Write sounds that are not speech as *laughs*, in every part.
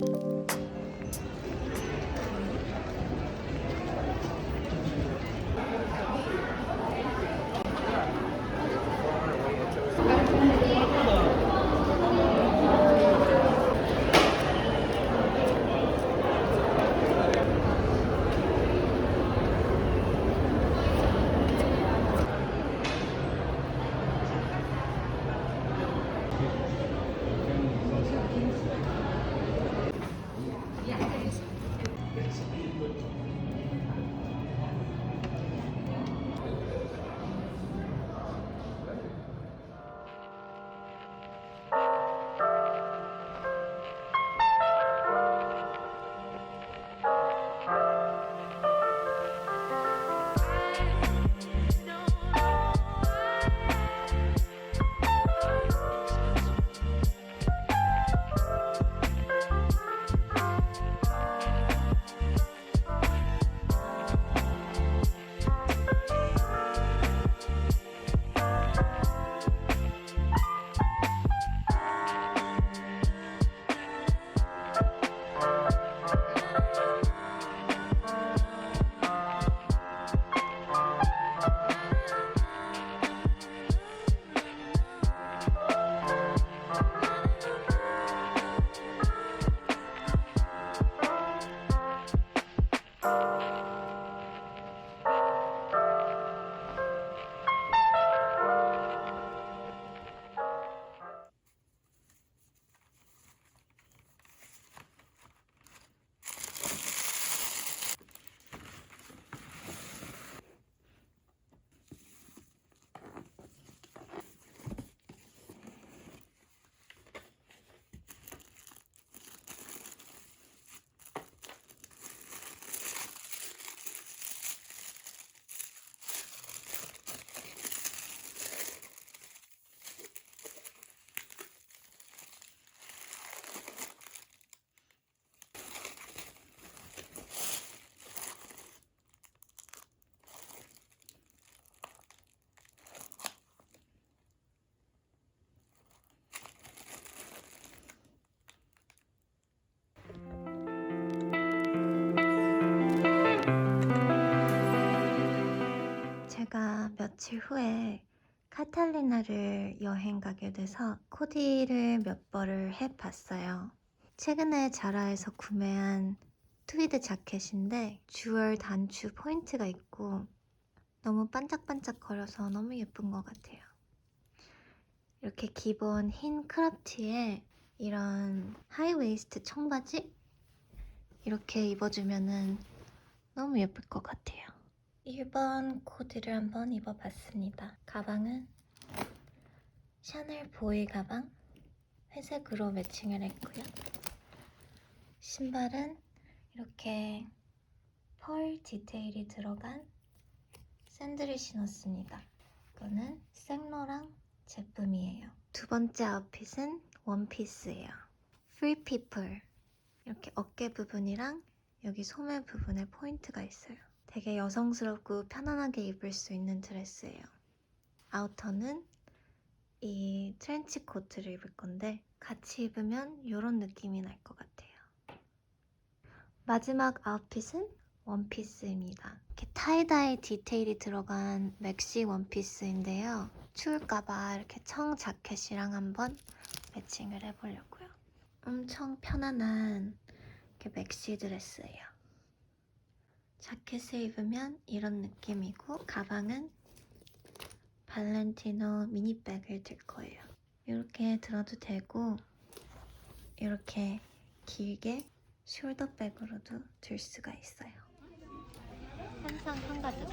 you 후에 카탈리나를 여행 가게 돼서 코디를 몇 벌을 해봤어요. 최근에 자라에서 구매한 트위드 자켓인데 주얼 단추 포인트가 있고 너무 반짝반짝거려서 너무 예쁜 것 같아요. 이렇게 기본 흰 크롭티에 이런 하이웨이스트 청바지 이렇게 입어주면은 너무 예쁠 것 같아요. 1번 코디를 한번 입어봤습니다. 가방은 샤넬 보이 가방 회색으로 매칭을 했고요. 신발은 이렇게 펄 디테일이 들어간 샌들을 신었습니다. 이거는 생로랑 제품이에요. 두 번째 아웃핏은 원피스예요. People 이렇게 어깨 부분이랑 여기 소매 부분에 포인트가 있어요. 되게 여성스럽고 편안하게 입을 수 있는 드레스예요. 아우터는 이 트렌치 코트를 입을 건데 같이 입으면 이런 느낌이 날 것 같아요. 마지막 아웃핏은 원피스입니다. 이렇게 타이다이 디테일이 들어간 맥시 원피스인데요. 추울까봐 이렇게 청 자켓이랑 한번 매칭을 해보려고요. 엄청 편안한 이렇게 맥시 드레스예요. 자켓을 입으면 이런 느낌이고 가방은 발렌티노 미니백을 들 거예요. 이렇게 들어도 되고 이렇게 길게 숄더백으로도 들 수가 있어요. 항상 한가득.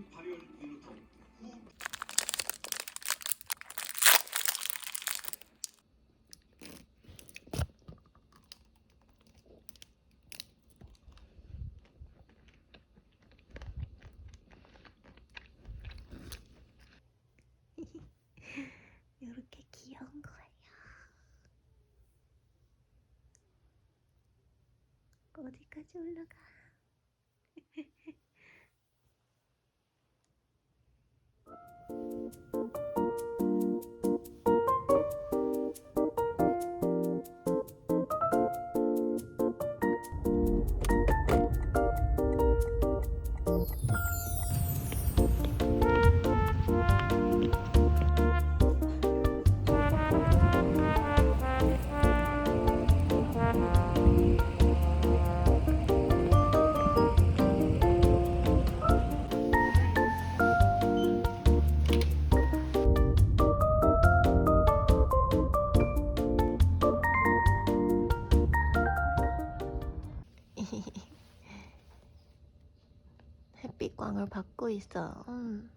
기침 발열 인후통 후 이렇게 귀여운 거예요. 어디까지 올라가? *laughs* 햇빛광을 받고 있어. 음.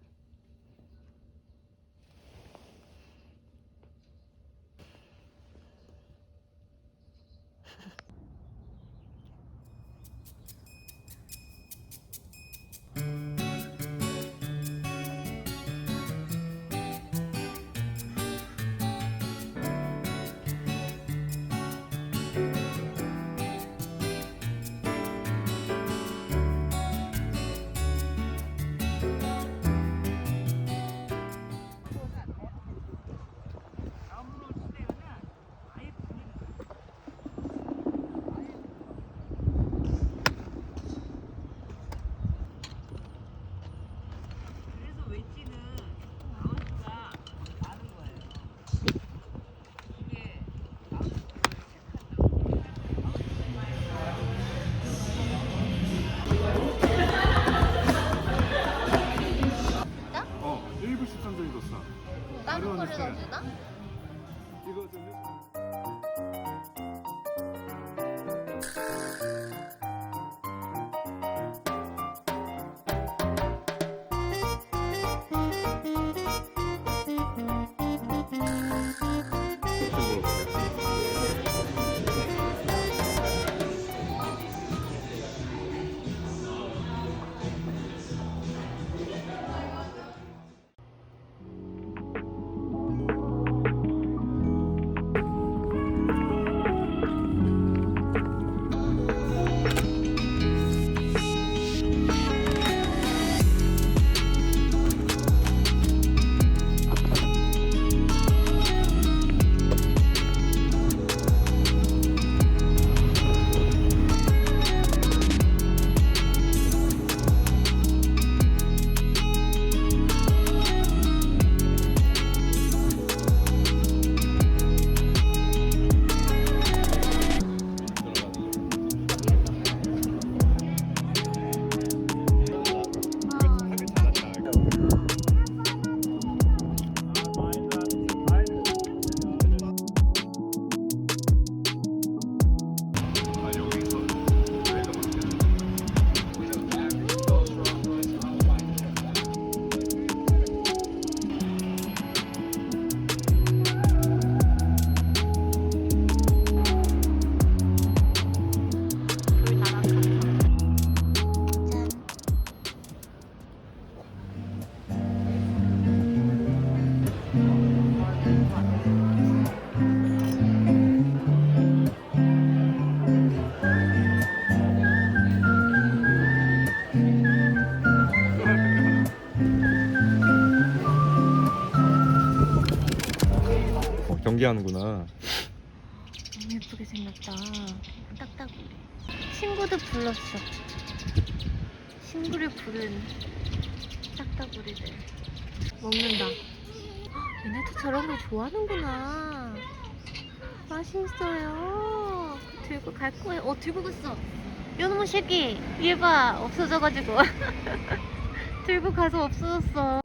어, 경기하는구나. 너무 예쁘게 생겼다. 딱딱우리. 친구도 불렀어. 친구를 부른 딱딱우리들. 먹는다. 헉, 얘네도 저런 걸 좋아하는구나. 맛있어요. 들고 갈 거예요. 어, 들고 갔어. 요놈의 새끼. 얘 봐. 없어져가지고. *laughs* 들고 가서 없어졌어.